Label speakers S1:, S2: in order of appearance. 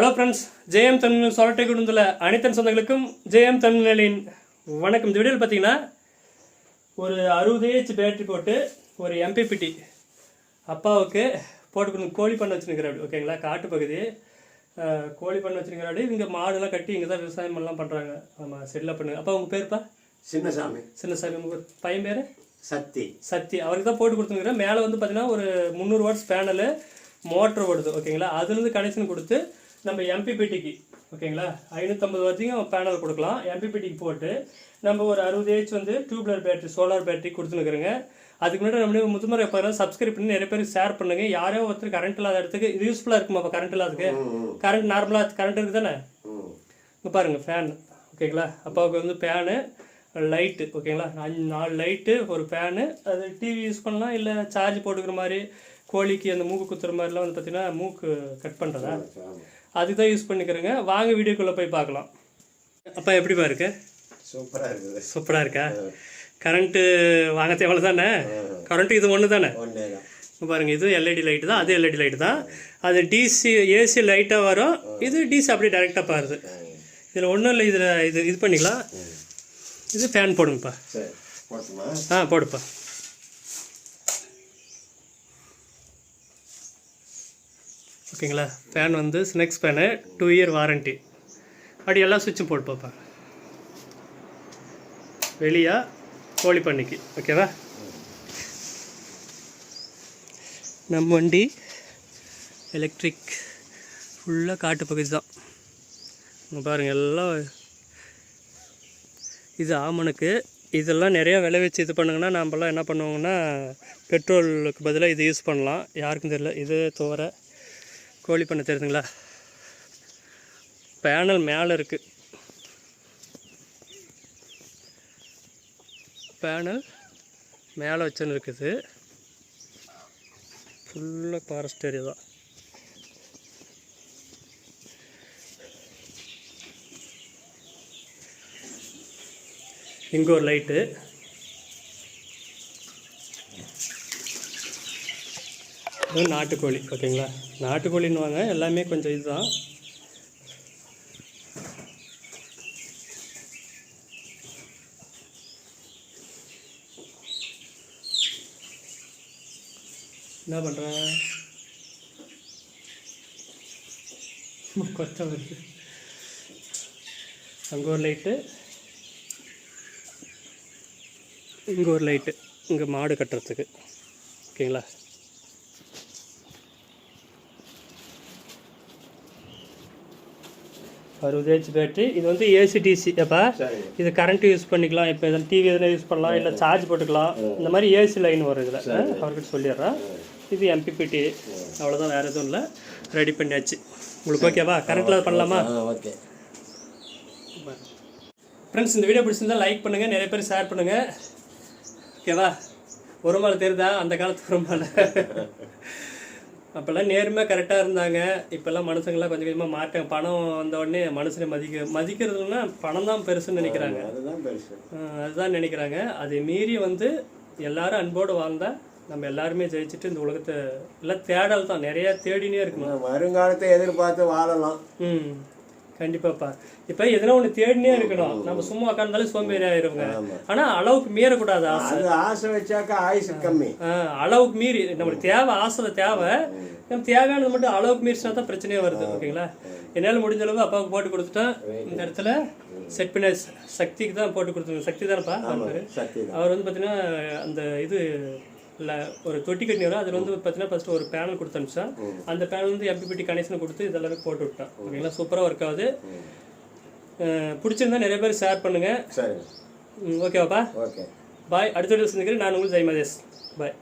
S1: Hello friends Jayam Tamil சொலட்டை குடுந்துள்ள அனைத்தன் சொந்தங்களுக்கும் ஜெயம் தமிழ்களின் வணக்கம். இந்த வீடியோவில் பார்த்தீங்கன்னா ஒரு அறுபது ஏஹெச் பேட்டரி போட்டு ஒரு எம்பிபிடி அப்பாவுக்கு போட்டு கொடுங்க. கோழி பண்ண வச்சுருக்கிறாரு. ஓகேங்களா? காட்டு பகுதி. கோழி பண்ண வச்சுருக்கிறாரு. இங்கே மாடுலாம் கட்டி இங்கே தான் விவசாயம் எல்லாம் பண்ணுறாங்க ஆமாம் செட்டில் பண்ணுங்க. அப்பா உங்கள் பேருப்பா?
S2: சின்னசாமி.
S1: சின்னசாமி. உங்கள் பையன் பேர்?
S2: சக்தி
S1: சக்தி அவருக்கு தான் போட்டு கொடுத்துருக்குறேன். மேலே வந்து பார்த்தீங்கன்னா ஒரு முந்நூறு வாட்ஸ் பேனலு மோட்டர் ஓடுது. ஓகேங்களா? அதுலேருந்து கனெக்ஷன் கொடுத்து நம்ம எம்பிபிடிக்கு ஓகேங்களா? ஐநூற்றம்பது வரைக்கும் பேனல் கொடுக்கலாம். எம்பிபிடிக்கு போட்டு நம்ம ஒரு அறுபது ஏஹெச் வந்து டியூப்லர் பேட்டரி சோலார் பேட்டரி கொடுத்துனுக்குறேங்க அதுக்கு முன்னாடி நம்மளுடைய முத்துமுறை எப்போ சப்ஸ்கிரைப் பண்ணி நிறைய பேருக்கு ஷேர் பண்ணுங்க. யாரோ ஒருத்தர் கரண்ட் இல்லாத இடத்துக்கு இது யூஸ்ஃபுல்லாக இருக்குமா அப்போ கரண்ட் இல்லாததுக்கு? கரண்ட் நார்மலாக கரண்ட் இருக்குது தானே இங்கே பாருங்கள் ஃபேன் ஓகேங்களா? அப்பாவுக்கு வந்து ஃபேனு லைட்டு ஓகேங்களா? அஞ்சு நாலு லைட்டு ஒரு ஃபேனு அது டிவி யூஸ் பண்ணலாம் இல்லை சார்ஜ் போட்டுக்கிற மாதிரி கோழிக்கு அந்த மூக்கு குத்துற மாதிரிலாம் வந்து பார்த்தீங்கன்னா மூக்கு கட் பண்ணுறதா அதுக்கு தான் யூஸ் பண்ணிக்கிறேங்க. வாங்க வீடியோக்குள்ளே போய் பார்க்கலாம். அப்பா எப்படிப்பா இருக்கு?
S2: சூப்பராக இருக்குது.
S1: சூப்பராக இருக்கா? கரண்ட்டு வாங்க தேவை தானே கரண்ட்டு இது ஒன்று தானே
S2: ஒன்றே தான்
S1: இங்க பாருங்க இது எல்இடி லைட்டு தான் அது எல்இடி லைட்டு தான். அது டிசி ஏசி லைட்டாக வரும். இது டிசி அப்படியே டைரெக்டாக பாருது. இதில் ஒன்றும் இல்லை இதில் இது இது பண்ணிக்கலாம். இது ஃபேன் போடுங்கப்பா. ஆ போடுப்பா. ஓகேங்களா? ஃபேன் வந்து ஸ்னெக்ஸ் ஃபேனு டூ இயர் வாரண்ட்டி அப்படி எல்லா சுவிட்சும் பார்ப்பேன் வெளியாக கோழி பண்ணிக்கு. ஓகேவா? நம்ம வண்டி எலக்ட்ரிக் ஃபுல்லாக காட்டு பகுதி தான். பாருங்கள் எல்லாம் இது ஆமனுக்கு இதெல்லாம் நிறையா விலை வச்சு இது பண்ணுங்கன்னா நம்மலாம் என்ன பண்ணுவோங்கன்னா பெட்ரோலுக்கு பதிலாக இது யூஸ் பண்ணலாம். யாருக்கும் தெரியல இது தோரை கோழி பண்ண தெரியுதுங்களா? பேனல் மேலே இருக்குது பேனல் மேலே வச்சுன்னு இருக்குது ஃபுல்லாக ஃபாரஸ்ட் ஏரியா தான். இங்கே ஒரு லைட்டு இது நாட்டுக்கோழி ஓகேங்களா? நாட்டுக்கோழின்னு வாங்க எல்லாமே கொஞ்சம் இதுதான். என்ன பண்ணுறேன் கொத்த வருது அங்கே ஒரு லைட்டு. இங்கே ஒரு லைட்டு. இங்கே மாடு கட்டுறதுக்கு. ஓகேங்களா? அறுபது ஹெச் பேட்டரி இது வந்து ஏசிடிசி அப்பா இது கரண்ட் யூஸ் பண்ணிக்கலாம். இப்போ எதனா டிவி எதனா யூஸ் பண்ணலாம். இல்லை சார்ஜ் போட்டுக்கலாம். இந்த மாதிரி ஏசி லைன் வரும் இதில். அவர்கிட்ட சொல்லிடுறேன். இது எம்பிபிடி அவ்வளோதான் வேறு எதுவும் இல்லை. ரெடி பண்ணியாச்சு. உங்களுக்கு ஓகேவா கரண்ட்டில் பண்ணலாமா?
S2: ஓகே.
S1: ஃப்ரெண்ட்ஸ் இந்த வீடியோ பிடிச்சிருந்தா லைக் பண்ணுங்கள் நிறைய பேர் ஷேர் பண்ணுங்கள் ஓகேவா ஒரு மாலை தெரியுதா? அந்த காலத்து ஒரு மாலை. அப்போல்லாம் நேர்மையாக கரெக்டாக இருந்தாங்க. இப்போல்லாம் மனுஷங்களாம் கொஞ்சம் கொஞ்சமாக மாட்டாங்க பணம் வந்த உடனே மனுஷனை மதிக்க மதிக்கிறதுனா பணம் தான் பெருசுன்னு நினைக்கிறாங்க.
S2: அதுதான் பெருசு.
S1: அதுதான் நினைக்கிறாங்க. அதை மீறி வந்து எல்லாரும் அன்போடு வாழ்ந்தா நம்ம எல்லாருமே ஜெயிச்சுட்டு இந்த உலகத்தை எல்லாம் தேடல் தான். நிறைய தேடினே இருக்கணும்.
S2: வருங்காலத்தை எதிர்பார்த்து வாழலாம்.
S1: ம். கண்டிப்பாப்பா. இப்போ எதனா ஒன்று தேடினே இருக்கணும். நம்ம சும்மா உட்காந்தாலே சோம்பேறி ஆயிருங்க
S2: ஆமா.
S1: ஆனா அளவுக்கு மீறக்கூடாது ஆசை.
S2: அது ஆசை வச்சாக்கா ஆயுசு கம்மி.
S1: அளவுக்கு மீறி. நம்மளுக்கு தேவை ஆசை தேவை. நம்ம தேவையானது மட்டும் அளவுக்கு மீறினா தான் பிரச்சனையே வருது ஓகேங்களா? என்னால் முடிஞ்ச அளவு அப்பாவுக்கு போட்டு கொடுத்துட்டேன். இந்த இடத்துல செட் பண்ண சக்திக்கு தான் போட்டு கொடுத்துருங்க. சக்தி தானப்பா? அவர். வந்து பார்த்தீங்கன்னா அந்த இது இல்லை ஒரு தொட்டி கட்டி வரும் அதில் வந்து பார்த்தீங்கன்னா ஃபஸ்ட்டு ஒரு பேனல் கொடுத்து அனுப்பிச்சேன் அந்த பேனல் வந்து எம்பிபிடி கனெக்ஷன் கொடுத்து இதெல்லாமே போட்டு விட்டேன். ஓகேங்களா? சூப்பராக ஒர்க் ஆகுது. பிடிச்சிருந்தா நிறைய பேர் ஷேர் பண்ணுங்கள்
S2: சரி
S1: ஓகேவாப்பா
S2: ஓகே.
S1: பாய் அடுத்த வீடியோ சந்திக்கிறேன். நான் உங்களுக்கு ஜெய் மதேஷ் பாய்